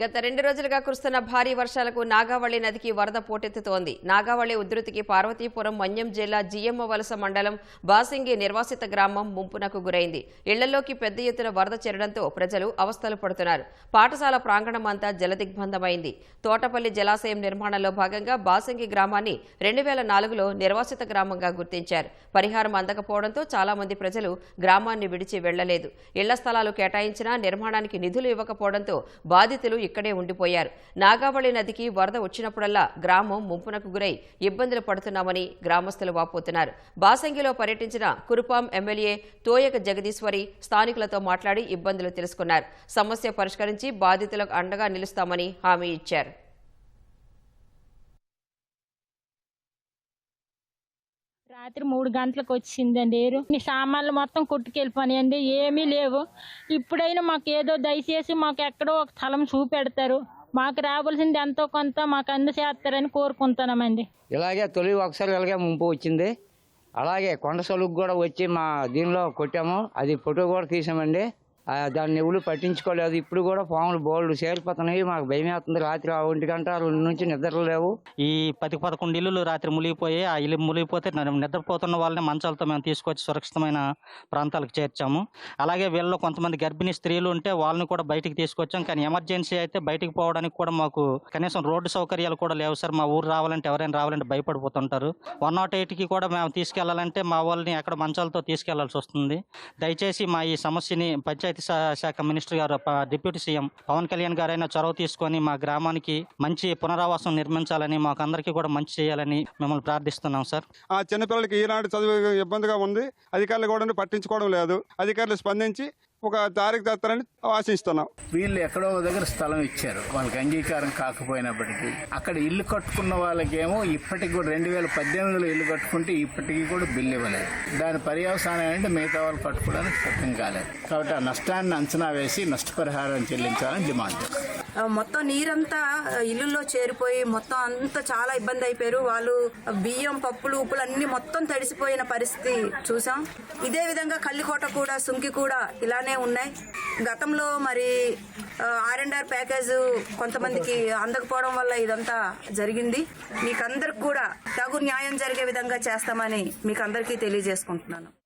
గత రెండు రోజులుగా కురుస్తున్న భారీ వర్షాలకు నాగావళి నదికి వరద పోటెత్తుతోంది. నాగావళి ఉధృతికి పార్వతీపురం మన్యం జిల్లా జిఎమ్మ వలస మండలం బాసింగి నిర్వాసిత గ్రామం ముంపునకు గురైంది. ఇళ్ళలోకి పెద్ద ఎత్తున వరద చేరడంతో ప్రజలు అవస్థలు పడుతున్నారు. పాఠశాల ప్రాంగణం అంతా జలదిగ్బంధమైంది. తోటపల్లి జలాశయం నిర్మాణంలో భాగంగా బాసింగి గ్రామాన్ని రెండు వేల నాలుగులో నిర్వాసిత గ్రామంగా గుర్తించారు. పరిహారం అందకపోవడంతో చాలా మంది ప్రజలు గ్రామాన్ని విడిచి వెళ్ళలేదు ఇళ్ళ స్థలాలు కేటాయించినా నిర్మాణానికి నిధులు ఇవ్వకపోవడంతో బాధితులు ఇక్కడే ఉండిపోయారు. నాగావళి నదికి వరద వచ్చినప్పుడల్లా గ్రామం ముంపునకు గురై ఇబ్బందులు పడుతున్నామని గ్రామస్తులు వాపోతున్నారు. బాసంగిలో పర్యటించిన కురుపాం ఎమ్మెల్యే తోయక జగదీశ్వరి స్థానికులతో మాట్లాడి ఇబ్బందులు తెలుసుకున్నారు. సమస్య పరిష్కరించి బాధితులకు అండగా నిలుస్తామని హామీ ఇచ్చారు. రాత్రి మూడు గంటలకు వచ్చిందండి. ఏరు ఈ సామాన్లు మొత్తం కొట్టుకెళ్ళిపోయాయండి ఏమీ లేవు. ఇప్పుడైనా మాకు ఏదో దయచేసి మాకు ఎక్కడో ఒక స్థలం చూపెడతారు. మాకు రావాల్సింది ఎంతో కొంత మాకు అందచేస్తారని కోరుకుంటున్నామండి. ఇలాగే తొలి ఒకసారి ఇలాగే ముంపు వచ్చింది. అలాగే కొండ సొలుగు కూడా వచ్చి మా దీనిలో కొట్టాము. అది ఫోటో కూడా తీసామండి. దాన్ని ఎవరు పట్టించుకోలేదు. ఇప్పుడు కూడా పాములు బోల్డ్ చేరిపోతున్నాయి. మాకు భయం అవుతుంది. రాత్రి ఆ ఒంటి గంట రెండు నుంచి నిద్ర లేవు. ఈ పది పదకొండు ఇల్లులు రాత్రి మునిగిపోయి ఆ ఇల్లు మునిగిపోతే నిద్రపోతున్న వాళ్ళని మంచాలతో మేము తీసుకొచ్చి సురక్షితమైన ప్రాంతాలకు చేర్చాము. అలాగే వీళ్ళలో కొంతమంది గర్భిణీ స్త్రీలు ఉంటే వాళ్ళని కూడా బయటికి తీసుకొచ్చాం. కానీ ఎమర్జెన్సీ అయితే బయటికి పోవడానికి కూడా మాకు కనీసం రోడ్డు సౌకర్యాలు కూడా లేవు సార్. మా ఊరు రావాలంటే ఎవరైనా రావాలంటే భయపడిపోతుంటారు. వన్ నాట్ ఎయిట్కి కూడా మేము తీసుకెళ్ళాలంటే మా వాళ్ళని అక్కడ మంచాలతో తీసుకెళ్ళాల్సి వస్తుంది. దయచేసి మా ఈ సమస్యని పంచాయతీ శా- శాఖ మినిస్టర్ గారు డిప్యూటీ సీఎం పవన్ కళ్యాణ్ గారైనా చొరవ తీసుకొని మా గ్రామానికి మంచి పునరావాసం నిర్మించాలని మాకు అందరికీ కూడా మంచి చేయాలని మిమ్మల్ని ప్రార్థిస్తున్నాం సార్. ఆ చిన్నపిల్లలకి ఈనాడు చదువు ఇబ్బందిగా ఉంది. అధికారులు కూడా పట్టించుకోవడం లేదు. అధికారులు స్పందించి ఒక దారికి తెస్తారని ఆశిస్తున్నాం. వీళ్ళు ఎక్కడో దగ్గర స్థలం ఇచ్చారు. వాళ్ళకి అంగీకారం కాకపోయినప్పటికీ. అక్కడ ఇల్లు కట్టుకున్న వాళ్ళకేమో ఇప్పటికి కూడా రెండు వేల పద్దెనిమిదిలో ఇల్లు కట్టుకుంటే ఇప్పటికీ కూడా బిల్లు ఇవ్వలేదు. దాని పర్యవసానం ఏంటంటే మిగతా వాళ్ళు కట్టుకోవడానికి సిద్ధం కాలేదు. కాబట్టి ఆ నష్టాన్ని అంచనా వేసి నష్టపరిహారం చెల్లించాలని డిమాండ్ చేస్తారు మొత్తం నీరంతా ఇల్లుల్లో చేరిపోయి మొత్తం అంతా చాలా ఇబ్బంది అయిపోయారు. వాళ్ళు బియ్యం పప్పులు ఉప్పులు అన్ని మొత్తం తడిసిపోయిన పరిస్థితి చూసాం. ఇదే విధంగా కల్లికోట కూడా సుంకి కూడా ఇలానే ఉన్నాయి. గతంలో మరి ఆర్ అండ్ ఆర్ ప్యాకేజ్ కొంతమందికి అందకపోవడం వల్ల ఇదంతా జరిగింది. మీకందరికి కూడా తగు న్యాయం జరిగే విధంగా చేస్తామని మీకు అందరికీ తెలియజేసుకుంటున్నాను.